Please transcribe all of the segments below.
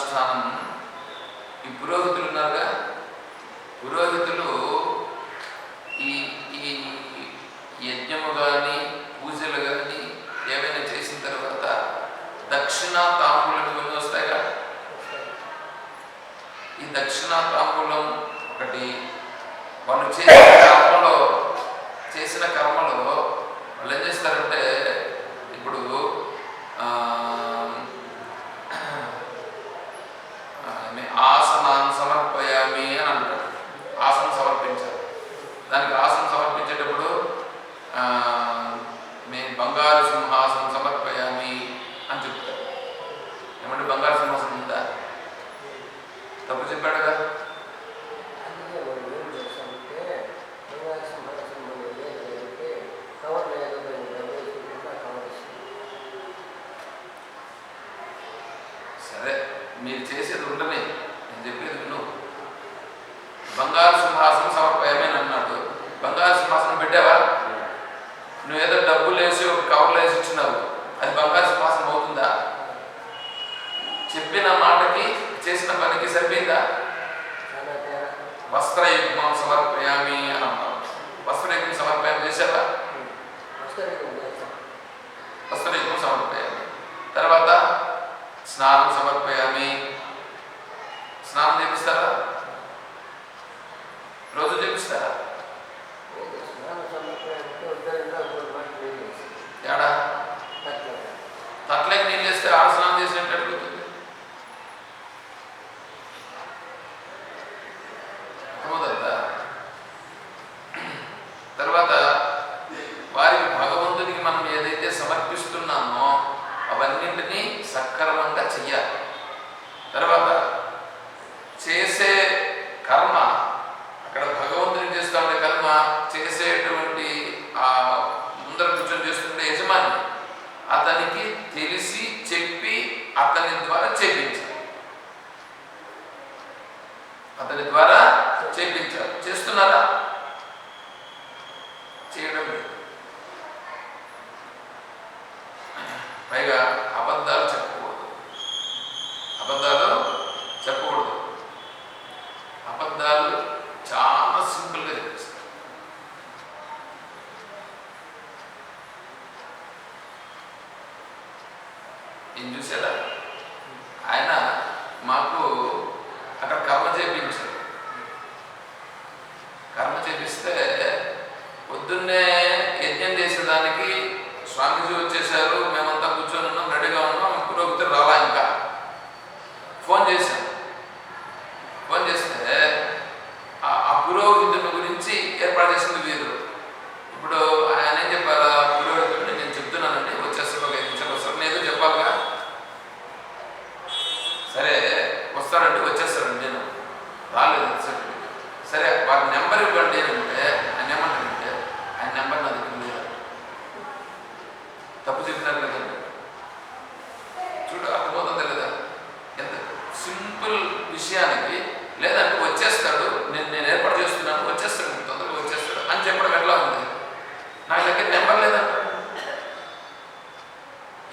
అనుష్ఠానం ఈ పురోహితులు ఉన్నారుగా? పురోహితులు ఈ ఈ యజ్ఞము కానీ పూజలు కానీ ఏమైనా చేసిన తర్వాత దక్షిణ తాంబూలం కొన్ని వస్తాయిగా? ఈ దక్షిణ తాంబూలం ఒకటి వాళ్ళు చేసే ಬಂಗಾರ ಸಿಂಹಾಸನ చెప్పిందా వస్త్ర యుగ్మం సమర్పయామి అని అంటాం వస్త్ర యుగ్మం సమర్పయం చేశారా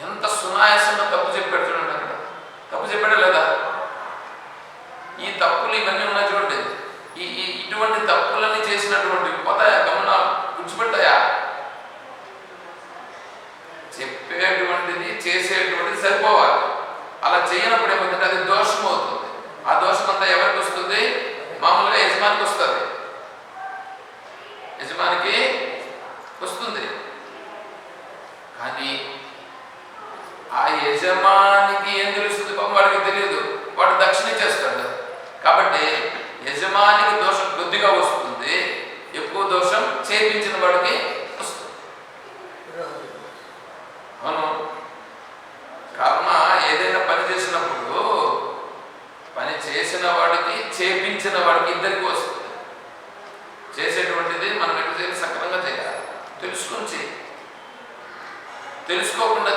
ఎంత సునాయాసంగా తప్పు చెప్పి పెడుతున్నాడు అక్కడ? తప్పు చెప్పాడు లేదా? ఈ తప్పులు ఇవన్నీ ఉన్నాయి చూడండి. ఈ ఇటువంటి తప్పులన్నీ చేసినటువంటి పోతాయా గమనాలు గుర్చిపెట్టాయా చెప్పేటువంటిది చేసేటువంటిది సరిపోవాలి. అలా చేయనప్పుడు ఏమవుతుంటే అది దోషం అవుతుంది. ఆ దోషం అంతా ఎవరికి వస్తుంది? మామూలుగా యజమానికి వస్తుంది. యజమానికి వస్తుంది. కానీ ఆ యజమానికి ఏం తెలుస్తుంది పాపం? వాడికి తెలియదు. వాడు దక్షిణ చేస్తాడు. కాబట్టి యజమానికి దోషం కొద్దిగా వస్తుంది. ఎక్కువ దోషం చేపించిన వాడికి వస్తుంది. అవును. కర్మ ఏదైనా పని చేసినప్పుడు పని చేసిన వాడికి చేపించిన వాడికి ఇద్దరికి వస్తుంది. చేసేటువంటిది మనం ఎటు చేయాలి? సక్రమంగా చేయాలి. తెలుసుకుని చేయాలి తెలుసుకోకుండా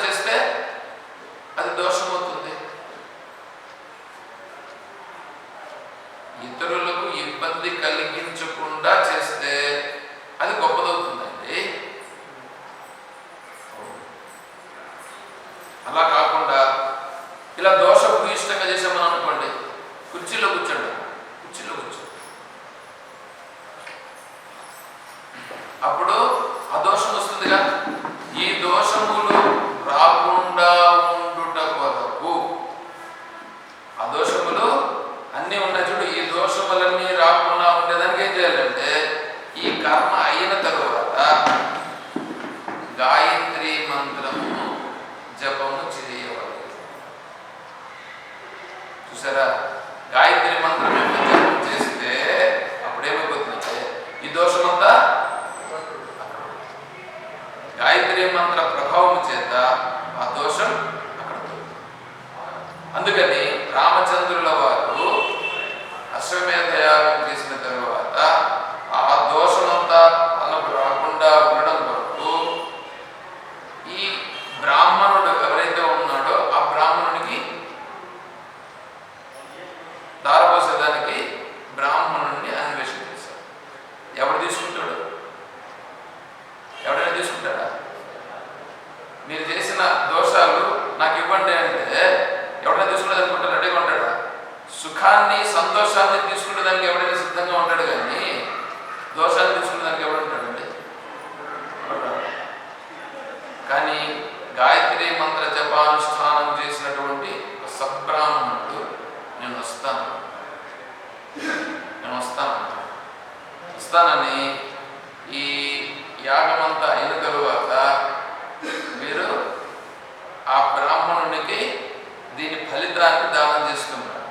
ఫలితాన్ని దానం చేస్తున్నారు.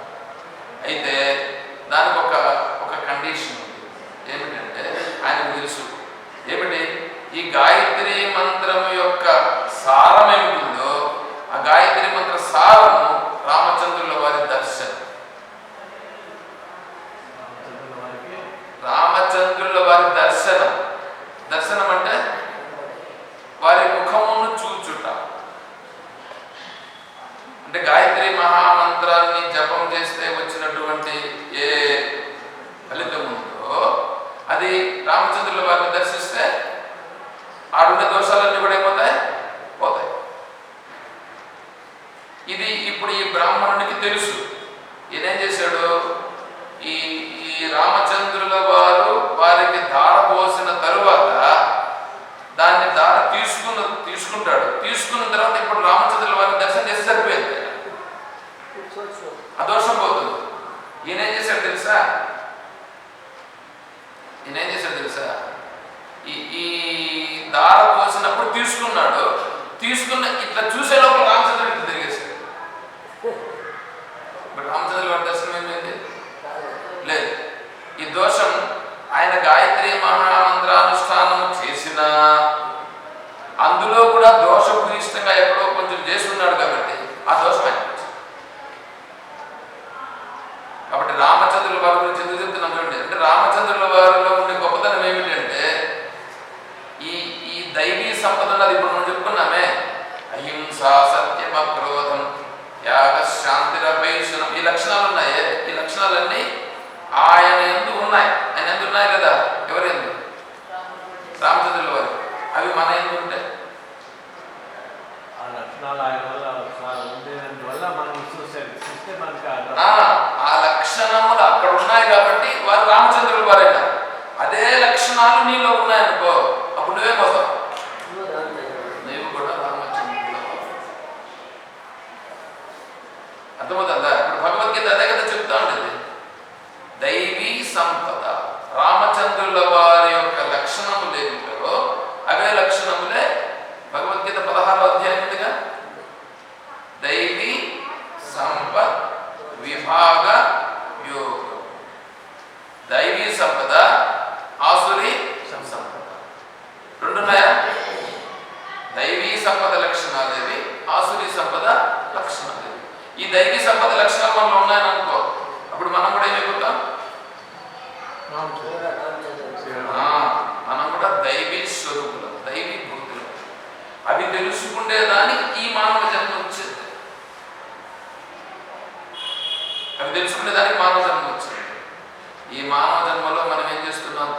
అయితే దానికి ఒక ఒక కండిషన్ ఉంది. ఏమిటంటే ఆయనకు తెలుసు. ఏమిటి? ఈ గాయత్రి మంత్రం యొక్క సారం ఏమిటిందో ఆ గాయత్రి మంత్ర సారము రామచంద్రుల వారి దర్శనం చంద్రుల వారికి రామచంద్రుల వారి దర్శనం దర్శనం అంటే వారి ముఖమును చూచుట అంటే గాయత్రి మహామంత్రాన్ని చేస్తే వచ్చినటువంటి ఏ ఫలితం ఉందో అది రామచంద్రుల వారిని దర్శిస్తే ఆడున్న దోషాలన్నీ కూడా ఏమవుతాయి? పోతాయి. ఇది ఇప్పుడు ఈ బ్రాహ్మణునికి తెలుసు. ఈయనేం చేశాడు? ఈ ఈ రామచంద్రుల వారు వారికి ధార పోసిన తరువాత దాన్ని ధార తీసుకున్న తీసుకుంటాడు. తీసుకున్న తర్వాత ఇప్పుడు రామచంద్రుల వారిని దర్శనం చేసి సరిపోయింది. ఆ దోషం పోతుంది ఈయన ఏం చేశాడు తెలుసా ఈయన ఏం చేశాడు తెలుసా ఈ ఈ దార పోసినప్పుడు తీసుకున్నాడు. తీసుకున్న ఇట్లా చూసే లోపల రామచంద్రుడు ఇట్లా తిరిగేశాడు. బట్ రామచంద్రుల వారి దర్శనం ఏమైంది? లేదు. ఈ దోషం ఆయన గాయత్రి మహామంత్రానుష్ఠానం చేసిన అందులో కూడా దోషభూయిష్టంగా ఎక్కడో కొంచెం చేస్తున్నాడు కాబట్టి ఆ దోషం ఆయన కాబట్టి రామచంద్రుల వారి గురించి ఎందుకు చెప్తున్నాం చూడండి. అంటే రామచంద్రుల వారిలో ఉండే గొప్పతనం ఏమిటంటే ఈ ఈ దైవీ సంపద అది ఇప్పుడు మనం చెప్పుకున్నామే. అహింస సత్యమ క్రోధం యాగ శాంతిరపేషణం ఈ లక్షణాలు ఉన్నాయే. ఈ లక్షణాలన్నీ ఆయన ఎందు ఉన్నాయి. ఆయన ఎందు ఉన్నాయి కదా? ఎవరెందు? రామచంద్రుల వారు. అవి మన ఎందు ఉంటాయి ఆ లక్షణాలు ఆయన వల్ల వల్ల మనం ఆ లక్షణములు అక్కడ ఉన్నాయి కాబట్టి వారు రామచంద్రుల వారైనా అదే లక్షణాలు నీలో ఉన్నాయనుకో అప్పుడు నువ్వే పోతావు? నువ్వు కూడా రామచంద్రుల అర్థమవుతుందా? ఇప్పుడు భగవద్గీత అదే కదా చెప్తా ఉండేది దైవీ సంపద రామచంద్రుల వారి యొక్క లక్షణములు ఏమిటో అవే లక్షణములే భగవద్గీత పదహారో అధ్యాయం ఉందిగా దైవీ సంపద్ విభాగ యోగం దైవీ సంపద ఆసురి సంపద రెండున్నాయా దైవీ సంపద లక్షణాలు ఏవి ఆసురి సంపద లక్షణాలు ఏవి ఈ దైవీ సంపద లక్షణాలు మనలో ఉన్నాయని అనుకో అప్పుడు మనం కూడా ఏమైపోతాం మనం కూడా దైవీ స్వరూపులం దైవీ భూతులం అవి తెలుసుకునేదానికి ఈ మానవ జన్మ వచ్చింది. అవి తెలుసుకునేదానికి మానవ జన్మ వచ్చింది. ఈ మానవ జన్మలో మనం ఏం చేస్తున్నాం?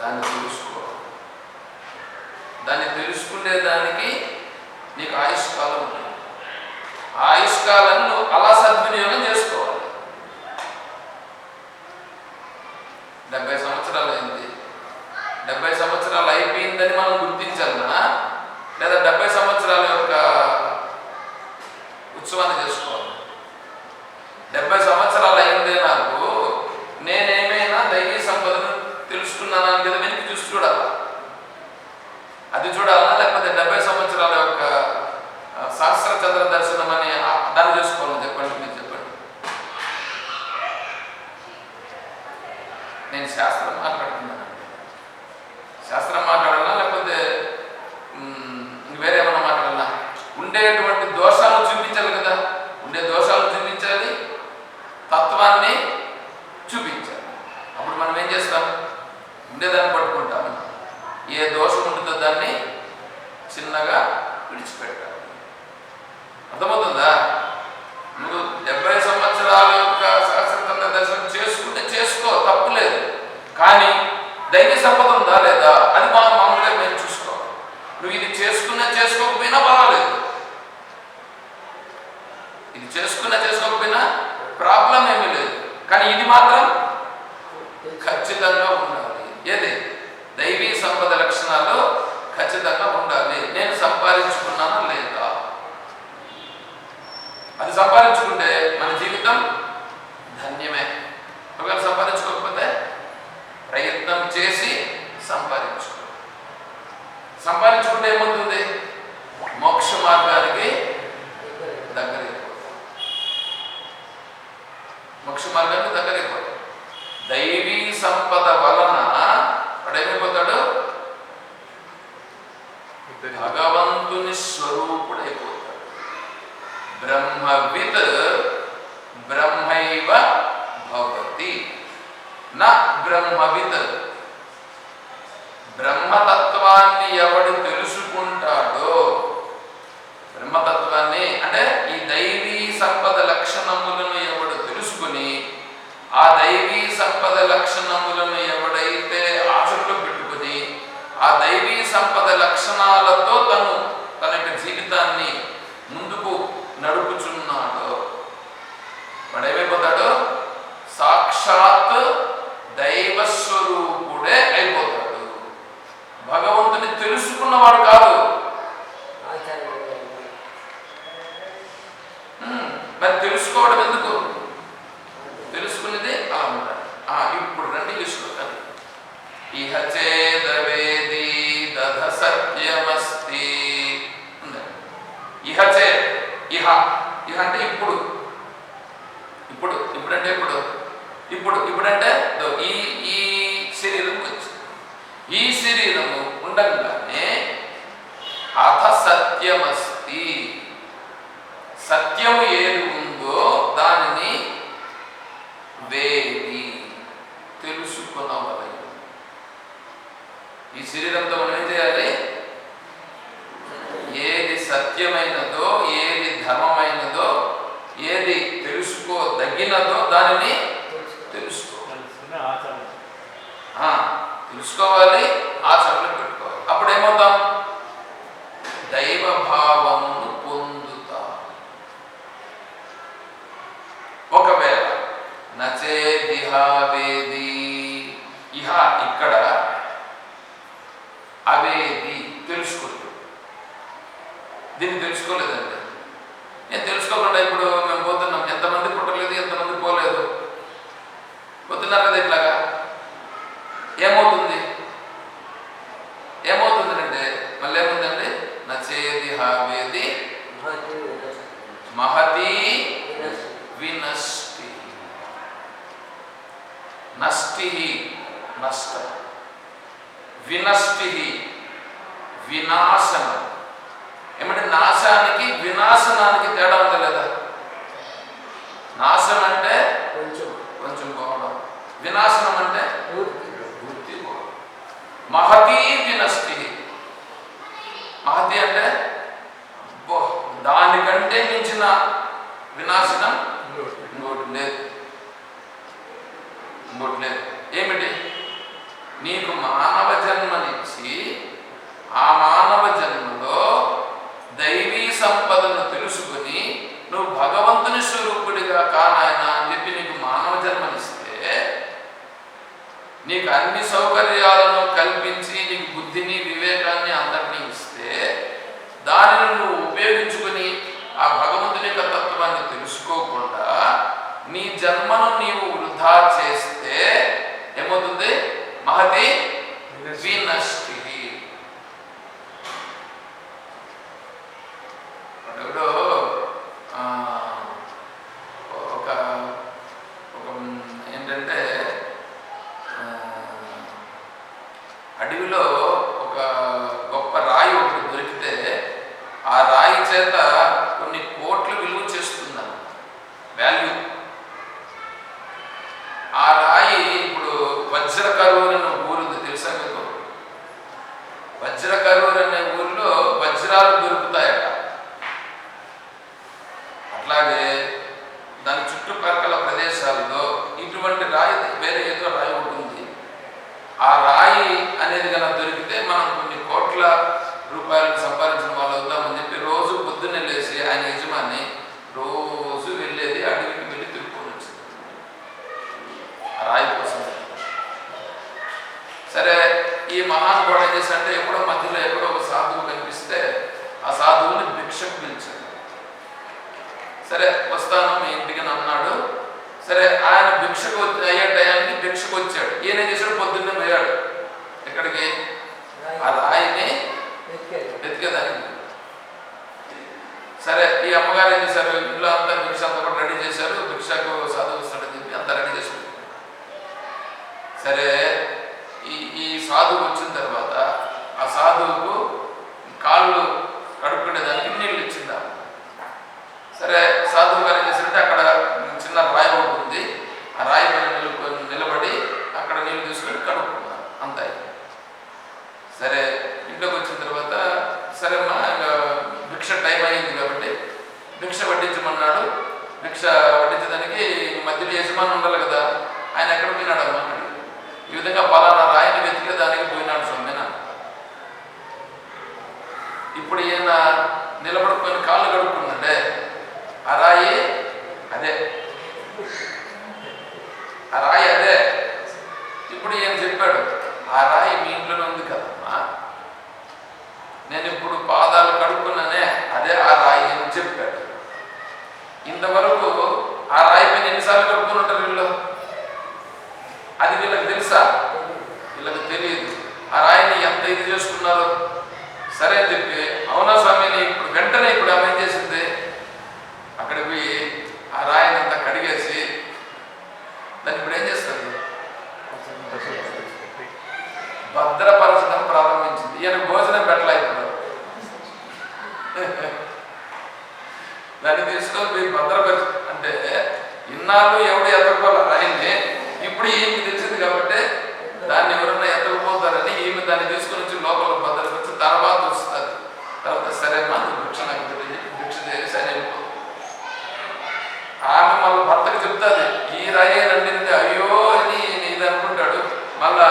దాన్ని తెలుసుకో దాన్ని తెలుసుకునేదానికి నీకు ఆయుష్కాలం ఉంది. ఆ ఆయుష్కాలాన్ని నువ్వు అలా సద్వినియోగం చేసుకోవాలి. డెబ్బై సంవత్సరాలు అయింది. డెబ్బై సంవత్సరాలు అయిపోయిందని మనం గుర్తించాలన్నా లేదా డెబ్బై సంవత్సరాల యొక్క ఉత్సవాన్ని చేసుకోవాలి. డెబ్బై సంవత్సరాలు అయిందే నాకు అది చూడాలా? లేకపోతే డెబ్బై సంవత్సరాల యొక్క సహస్ర చంద్ర దర్శనం అని అర్థం చేసుకోవాలి? చెప్పండి మీరు చెప్పండి. నేను శాస్త్రం మాట్లాడుతున్నాను? శాస్త్రం మాట్లాడాలా? లేకపోతే వేరేమన్నా మాట్లాడాలా? ఉండేటువంటి దోషాలు చూపించాలి కదా. ఉండే దోషాలు చూపించాలి. తత్వాన్ని చూపించాలి. అప్పుడు మనం ఏం చేస్తాం? ఉండేదాన్ని పట్టుకుంటాం. ఏ దోషం దాన్ని చిన్నగా విడిచిపెట్టాలి. అర్థమవుతుందా? నువ్వు డెబ్బై సంవత్సరాల యొక్క సహస్రతన్న దర్శనం చేసుకుంటే చేసుకో తప్పులేదు కానీ దైవ సంపద ఉందా లేదా అది మా మామూలుగా మేము చూసుకోవాలి. నువ్వు ఇది చేసుకున్నా చేసుకోకపోయినా పర్వాలేదు. ఇది చేసుకున్నా చేసుకోకపోయినా ప్రాబ్లం ఏమీ లేదు. కానీ ఇది మాత్రం ఖచ్చితంగా ఉండాలి. ఏది? దైవీ సంపద లక్షణాలు ఖచ్చితంగా ఉండాలి. నేను సంపాదించుకున్నానా లేదా? అది సంపాదించుకుంటే మన జీవితం ధన్యమే. ఒకవేళ సంపాదించుకోకపోతే ప్రయత్నం చేసి సంపాదించుకో. సంపాదించుకుంటే ఏమవుతుంది మోక్ష మార్గానికి దగ్గర మోక్ష మార్గానికి దగ్గర దైవీ భగవంతుని స్వరూపుడైపోతాడు బ్రహ్మవిత్ బ్రహ్మైవ భవతి నా బ్రహ్మవిత్ ఇప్పుడంటే ఈ ఈ శరీరం వచ్చింది. ఈ శరీరము ఉండగానే అథ సత్యమస్తి సత్యము ఏది ఉందో దానిని వేది తెలుసుకునవలెను. ఈ శరీరంతో మనం ఏం చేయాలి? ఏది సత్యమైనదో ఏది ధర్మమైనదో ఏది తెలుసుకోదగినదో దానిని తెలుసుకోవాలి నష్టి నష్ట. వినష్టి వినాశనం. ఏమంటే నాశానికి వినాశనానికి తేడా ఉందా లేదా? నాశనం అంటే కొంచెం. కొంచెం పోవడం వినాశనం అంటే పూర్తి. పోవడం మహతీ వినష్టి. మహతి అంటే అబ్బో, దానికంటే మించిన వినాశనం ఇంకోటి లేదు. ఇంకోటి ఏమిటి? నీకు మానవ జన్మనిచ్చి ఆ మానవ జన్మలో దైవీ సంపదను తెలుసుకుని నువ్వు భగవంతుని స్వరూపుడిగా కానాయన అని చెప్పి నీకు మానవ జన్మనిస్తే నీకు అన్ని సౌకర్యాలను కల్పించి నీకు బుద్ధిని వివేకాన్ని అందరినీ ఇస్తే దానిని నువ్వు ఉపయోగించుకుని ఆ భగవంతుని యొక్క తత్వాన్ని తెలుసుకోకుండా నీ జన్మను నీవు వృధా చేస్తే ఏమవుతుంది? మహతి ఇప్పుడు ఈయన నిలబడుకొని కాళ్ళు కడుక్కున్నాడే ఆ రాయి అదే. ఆ రాయి అదే. ఇప్పుడు ఈయన చెప్పాడు ఆ రాయి మీ ఇంట్లోనే ఉంది కదమ్మా. నేను ఇప్పుడు పాదాలు కడుక్కున్నానే అదే ఆ రాయి అని చెప్పాడు. ఇంతవరకు ఆ రాయి పైన ఎన్నిసార్లు కడుక్కుని ఉంటారు వీళ్ళు? అది వీళ్ళకి తెలుసా? వీళ్ళకి తెలియదు. ఆ రాయిని ఎంత ఇది చేసుకున్నారు? సరే అని చెప్పి అవునా స్వామిని ఇప్పుడు వెంటనే ఇప్పుడు ఆమె ఏం చేసింది. అక్కడికి పోయి ఆ రాయిని అంతా కడిగేసి దాన్ని ఇప్పుడు ఏం చేస్తారు? భద్రపరచడం ప్రారంభించింది. ఈయన భోజనం పెట్టలే ఇప్పుడు. దాన్ని తీసుకొని పోయి భద్రపరిచి అంటే ఇన్నాళ్ళు ఎవడు ఎత్తకపోలే రాయిని. ఇప్పుడు ఈమెకి తెలిసింది కాబట్టి దాన్ని ఎవరన్నా ఎత్తకపోతారని ఈమె దాన్ని తీసుకొని వచ్చి లోపల భద్రపరిచి తర్వాత వస్తుంది తర్వాత సరే అమ్మా నువ్వు భిక్ష నాకు తెలియదు భిక్ష చేసి అని వెళ్ళిపోతుంది ఆమె మళ్ళీ భర్తకు చెప్తాది ఈ రాయే నండింది అయ్యో అని ఇది అనుకుంటాడు మళ్ళా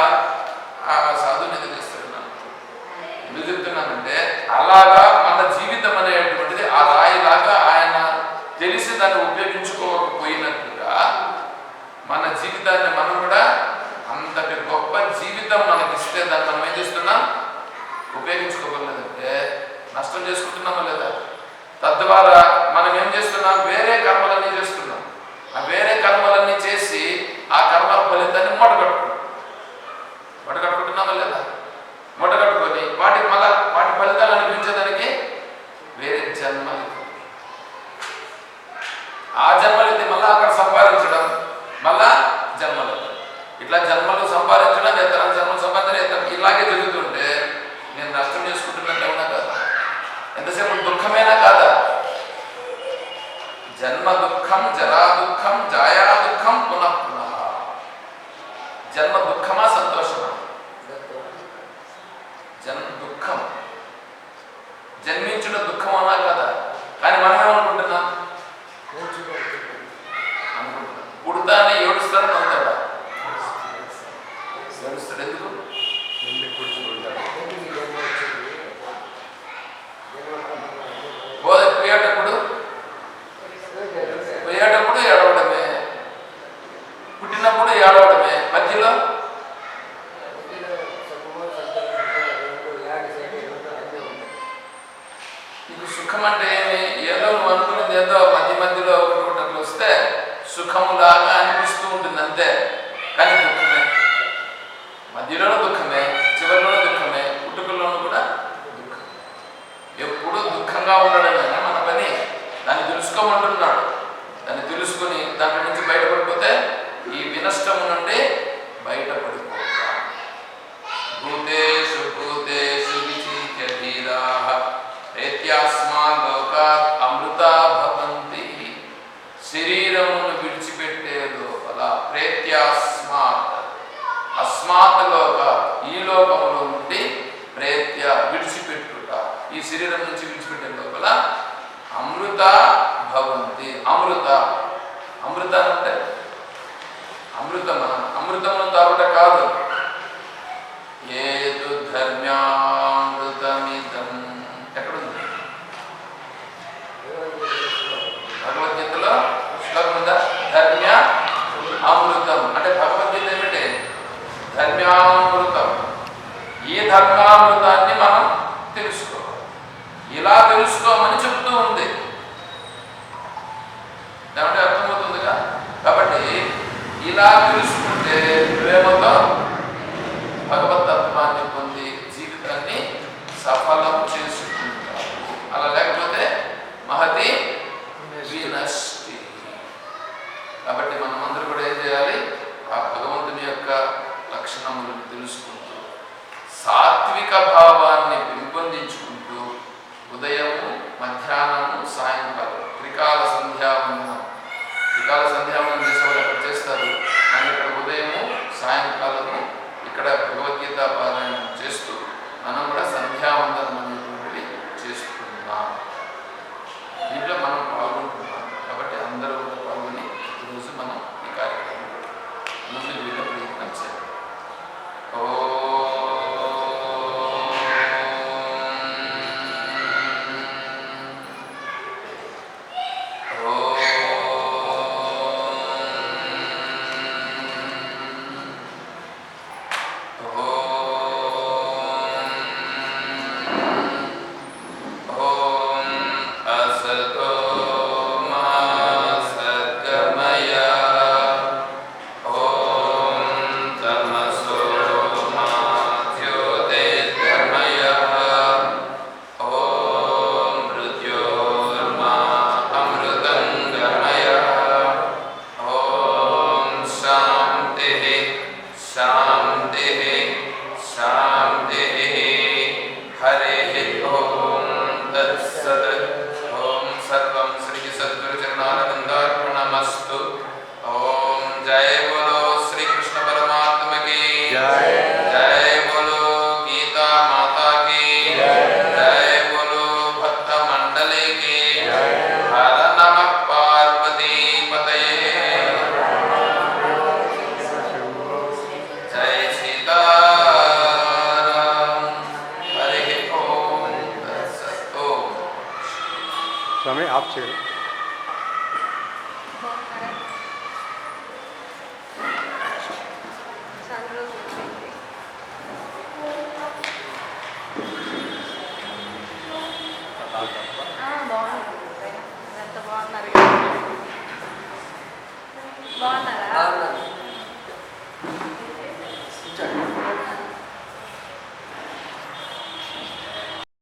ఆ సాధుని ఎదిరిస్తున్నాను ఎందుకు చెప్తున్నానంటే అలాగా మన జీవితం అనేటువంటిది ఆ రాయిలాగా ఆయన తెలిసి దాన్ని ఉపయోగించుకోకపోయినట్టుగా మన జీవితాన్ని మనం కూడా అంతటి గొప్ప జీవితం మనకి ఇస్తే దాన్ని మనం ఏం చేస్తున్నాం? ఉపయోగించుకోగలదంటే నష్టం చేసుకుంటున్నామా లేదా? తద్వారా మనం ఏం చేస్తున్నాం? వేరే కర్మలన్నీ చేస్తున్నాం. ఆ వేరే కర్మలన్నీ చేసి ఆ కర్మల ఫలితాన్ని మూటగట్టుకుంటాం మూటగట్టుకుంటున్నామా లేదా? మూటగట్టుకొని వాటికి మళ్ళా వాటి ఫలితాలు అనిపించేదానికి వేరే జన్మలు. ఆ జన్మలైతే మళ్ళా అక్కడ సంపాదించడం మళ్ళా జన్మలు. ఇట్లా జన్మలు సంపాదించడం ఎత్తరం జన్మలు సంపాదించడం ఎత్తరం ఇలాగే జరుగుతుంటే నేను నష్టం చేసుకుంటున్నట్టు అవునా కదా? ఎంతసేపు దుఃఖమేనా కాదా? జన్మ దుఃఖం జరా దుఃఖం జాయా దుఃఖం పునః పునః. జన్మ దుఃఖమా సంతోషమా? సాత్విక